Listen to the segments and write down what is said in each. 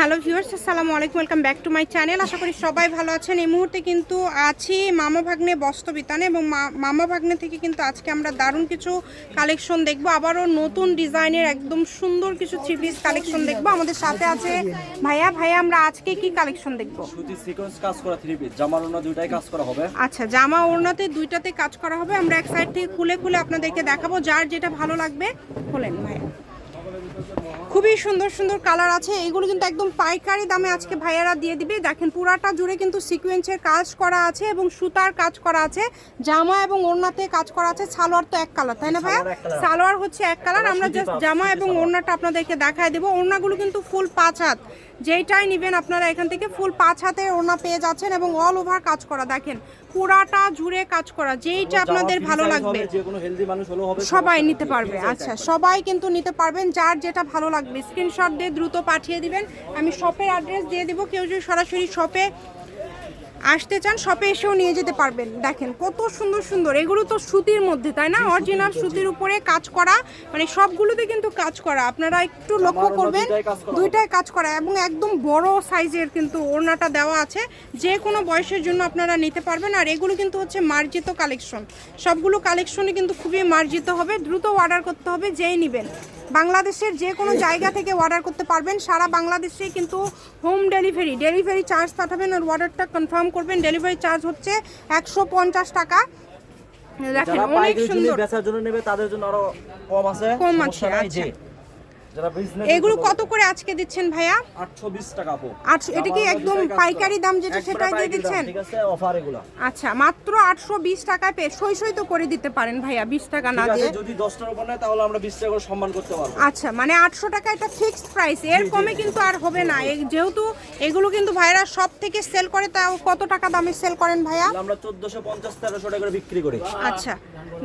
Hello viewers আসসালামু আলাইকুম welcome back to my channel. আশা করি সবাই ভালো আছেন। এই মুহূর্তে কিন্তু আছি মামা ভাগ্নে বস্ত্রবিতানে এবং মামা ভাগ্নে থেকে কিন্তু আজকে আমরা দারুণ কিছু কালেকশন দেখব। আবারও নতুন ডিজাইনের একদম সুন্দর কিছু থ্রি পিস কালেকশন দেখব। আমাদের সাথে আছে ভাইয়া। ভাইয়া আমরা আজকে কি কালেকশন দেখব? সুতি সিকোয়েন্স কাজ করা থ্রি পিস জামার ওনা দুইটাই কাজ করা হবে। আচ্ছা জামা ওড়নাতে দুইটাতে কাজ করা হবে। আমরা এক সাইড থেকে খুলে খুলে আপনাদেরকে দেখাবো। যার যেটা ভালো লাগবে খোলেন ভাইয়া। খুবই সুন্দর সুন্দর কালার আছে। এগুলো কিন্তু একদম পাইকারি দামে আজকে ভাইয়ারা দিয়ে দিবে। দেখেন পুরাটা জুড়ে কিন্তু সিকোয়েন্সের কাজ করা আছে এবং সুতার কাজ করা আছে। জামা এবং ওড়নাতে কাজ করা আছে। সালোয়ার তো এক কালার তাই না ভাইয়া? সালোয়ার হচ্ছে এক কালার আমরা জাস্ট জামা এবং। ওড়নাটা আপনাদেরকে দেখায় দেবো। ওড়নাগুলো কিন্তু ফুল পাঁচ হাত। যেইটাই নেবেন আপনারা এখান থেকে ফুল পাঁচ হাতে ওড়না পেয়ে যাচ্ছেন এবং অল ওভার কাজ করা। দেখেন পুরাটা জুড়ে কাজ করা। যেইটা আপনাদের ভালো লাগবে। সবাই নিতে পারবে। আচ্ছা সবাই কিন্তু নিতে পারবেন। যার যেটা ভালো লাগবে স্ক্রিনশট দিয়ে দ্রুত পাঠিয়ে দিবেন। আমি শপের অ্যাড্রেস দিয়ে দিব। কেউ যদি সরাসরি শপে আসতে চান শপে এসেও নিয়ে যেতে পারবেন। দেখেন কত সুন্দর সুন্দর। এগুলো তো সুতির মধ্যে তাই না? অরিজিনাল সুতির উপরে কাজ করা। মানে সবগুলোতে কিন্তু কাজ করা। আপনারা একটু লক্ষ্য করবেন দুইটাই কাজ করা। এবং একদম বড় সাইজের কিন্তু ওড়নাটা দেওয়া আছে। যে কোনো বয়সের জন্য আপনারা নিতে পারবেন। আর এগুলো কিন্তু হচ্ছে মার্জিত কালেকশন। সবগুলো কালেকশনে কিন্তু খুবই মার্জিত হবে। দ্রুত অর্ডার করতে হবে যেই নেবেন। বাংলাদেশের যে কোনো জায়গা থেকে অর্ডার করতে পারবেন। সারা বাংলাদেশে কিন্তু হোম ডেলিভারি ডেলিভারি চার্জ পাঠাবেন আর অর্ডারটা কনফার্ম করবেন। ডেলিভারি চার্জ হচ্ছে একশো পঞ্চাশ টাকা। দেখেন অনেক সুন্দর। বেচার জন্য নেবে তাদের জন্য আরও কম আছে কম আছে, এগুলো কত করে আজকে দিচ্ছেন ভাইয়া? 820 টাকা আপু এটা কি একদম পাইকারি করা। দাম যেটা সেটাই দিয়ে দিচ্ছেন? ঠিক আছে? অফার এগুলা। আচ্ছা মাত্র আটশো বিশ টাকায় পেয়ে সই সই তো করে দিতে পারেন ভাইয়া বিশ টাকা না দিয়ে। যদি 10 টাকার উপর নেয় তাহলে আমরা 20 টাকা সম্মান করতে পারব। আচ্ছা মানে আটশো টাকা এটা ফিক্সড প্রাইস এর কমে কিন্তু আর হবে না। যেহেতু এগুলো কিন্তু ভাইরা সব থেকে সেল করে তাও কত টাকা দামে সেল করেন ভাইয়া? আমরা 1450 1300 টাকা করে বিক্রি করি। আচ্ছা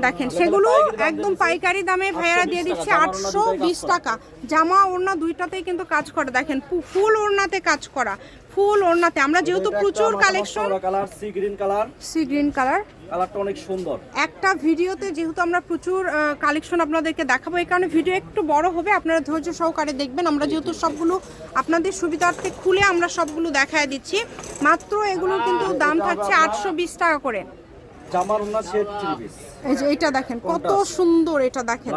দেখেন সেগুলো একদম পাইকারি দামে ভাইয়ারা দিয়ে দিচ্ছে 820 আটশো বিশ টাকা। জামা ওড়না দুইটাতেই কিন্তু কাজ করে। দেখেন ফুল ওড়নাতে কাজ করা। ফুল ওড়নাতে। আমরা যেহেতু প্রচুর collection colour sea green colour sea green colour কালারটা অনেক সুন্দর। একটা ভিডিওতে যেহেতু আমরা প্রচুর কালেকশন আপনাদেরকে দেখাবো এই কারণে ভিডিও একটু বড় হবে। আপনারা ধৈর্য সহকারে দেখবেন। আমরা যেহেতু সবগুলো আপনাদের সুবিধার্থে খুলে আমরা সবগুলো দেখায় দিচ্ছি। মাত্র এগুলো কিন্তু দাম থাকছে আটশো বিশ টাকা করে। জামার ওনা সেট এই যে এটা দেখেন কত সুন্দর এটা দেখেন।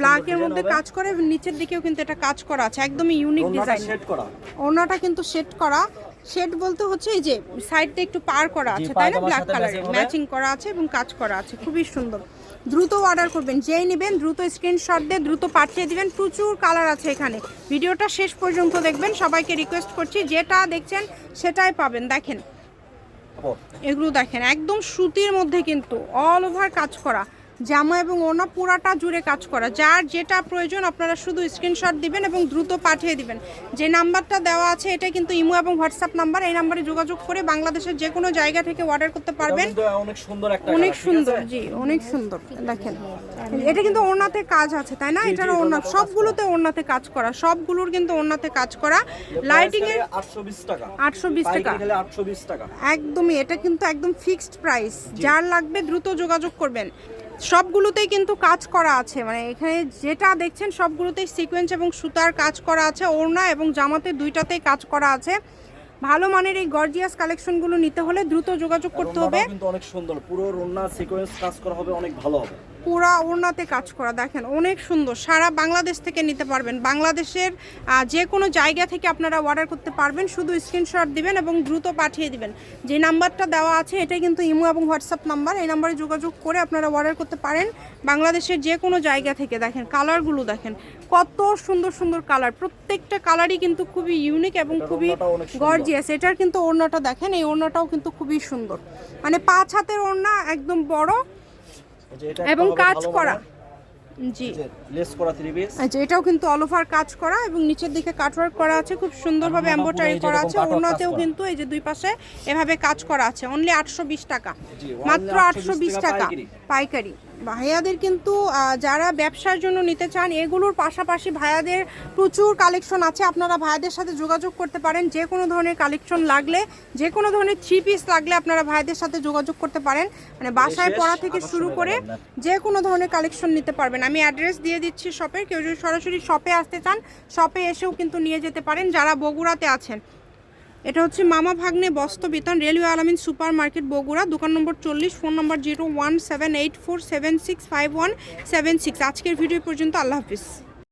ব্ল্যাকের design মধ্যে কাজ করে নিচের দিকেও কিন্তু এটা কাজ করা আছে একদমই ইউনিক ডিজাইন সেট করা। ওনাটা কিন্তু সেট করা। সেট বলতে হচ্ছে এই যে সাইডটা একটু পার করা আছে তাই না? ব্ল্যাক কালার ম্যাচিং করা আছে এবং কাজ করা আছে খুবই সুন্দর। দ্রুত অর্ডার করবেন যেই নেবেন দ্রুত স্ক্রিনশট দিয়ে দ্রুত পাঠিয়ে দিবেন প্রচুর কালার আছে এখানে। ভিডিওটা শেষ পর্যন্ত দেখবেন সবাইকে রিকোয়েস্ট করছি যেটা দেখছেন সেটাই পাবেন। দেখেন এগুলো দেখেন একদম সুতির মধ্যে কিন্তু অল ওভার কাজ করা। জামা এবং ওনা পুরাটা জুড়ে কাজ করা। যার যেটা প্রয়োজন আপনারা শুধু স্ক্রিনশট দিবেন এবং দ্রুত পাঠিয়ে দিবেন। যে নাম্বারটা দেওয়া আছে এটা কিন্তু ইমো এবং হোয়াটসঅ্যাপ নাম্বার। এই নাম্বারে যোগাযোগ করে বাংলাদেশের যে কোনো জায়গা থেকে অর্ডার করতে পারবেন। অনেক সুন্দর অনেক সুন্দর জি অনেক সুন্দর দেখেন। এটা কিন্তু ওড়নাতে কাজ আছে তাই না? এটার কাজ সবগুলোতে ওড়নাতে কাজ করা সবগুলোর কিন্তু ওড়নাতে কাজ করা। লাইটিং এর Price খালি 820 টাকা। আটশো বিশ টাকা। পাইকারি খেলে 820 টাকা। একদমই এটা কিন্তু একদম ফিক্সড প্রাইস যার লাগবে দ্রুত যোগাযোগ করবেন। সবগুলোতেই কিন্তু কাজ করা আছে। মানে এখানে যেটা দেখছেন সবগুলোতেই সিকোয়েন্স এবং সুতার কাজ করা আছে ওড়না এবং জামাতে দুইটাতেই কাজ করা আছে। ভালো মানের এই গর্জিয়াস কালেকশনগুলো নিতে হলে দ্রুত যোগাযোগ করতে হবে। কিন্তু অনেক সুন্দর। পুরো ওড়না সিকোয়েন্স কাজ করা হবে অনেক ভালো হবে। পুরা ওড়নাতে কাজ করা দেখেন অনেক সুন্দর। সারা বাংলাদেশ থেকে নিতে পারবেন। বাংলাদেশের যে কোনো জায়গা থেকে আপনারা অর্ডার করতে পারবেন। শুধু স্ক্রিনশট দিবেন এবং দ্রুত পাঠিয়ে দিবেন। যে নাম্বারটা দেওয়া আছে এটা কিন্তু ইমো এবং হোয়াটসঅ্যাপ নাম্বার। এই নাম্বারে যোগাযোগ করে আপনারা অর্ডার করতে পারেন। বাংলাদেশের যে কোনো জায়গা থেকে দেখেন কালারগুলো দেখেন কত সুন্দর সুন্দর কালার প্রত্যেকটা কালারই কিন্তু খুবই ইউনিক এবং খুবই গর্জিয়াস এটার কিন্তু ওড়নাটা দেখেন এই ওড়নাটাও কিন্তু খুবই সুন্দর। মানে পাঁচ হাতের ওড়না একদম বড়। এবং কাজ করা। জি। লেস করা থ্রি পিস আচ্ছা এটাও কিন্তু অল ওভার কাজ করা এবং নিচের দিকে কাটওয়ার্ক করা আছে খুব সুন্দরভাবে এমব্রয়ডারি করা আছে ওনাতেও কিন্তু এই যে দুই পাশে এভাবে কাজ করা আছে অনলি আটশো বিশ টাকা। মাত্র 820 আটশো টাকা পাইকারি। ভাইয়াদের কিন্তু যারা ব্যবসার জন্য নিতে চান এগুলোর পাশাপাশি ভাইয়াদের প্রচুর কালেকশন আছে। আপনারা ভাইয়াদের সাথে যোগাযোগ করতে পারেন। যে কোনো ধরনের কালেকশন লাগলে যে কোনো ধরনের থ্রি পিস লাগলে আপনারা ভাইয়াদের সাথে যোগাযোগ করতে পারেন। মানে বাসায় পড়া থেকে শুরু করে যে কোনো ধরনের কালেকশন নিতে পারবেন। আমি অ্যাড্রেস দিয়ে দিচ্ছি শপের কেউ যদি সরাসরি শপে আসতে চান শপে এসেও কিন্তু নিয়ে যেতে পারেন। যারা বগুড়াতে আছেন এটা হচ্ছে মামা ভাগ্নে বস্ত্র বিতান railway Alamin super market Bogura, দোকান নম্বর চল্লিশ, phone number zero one seven eight four seven six five one seven six. আজকের ভিডিও পর্যন্ত আল্লাহ হাফিজ।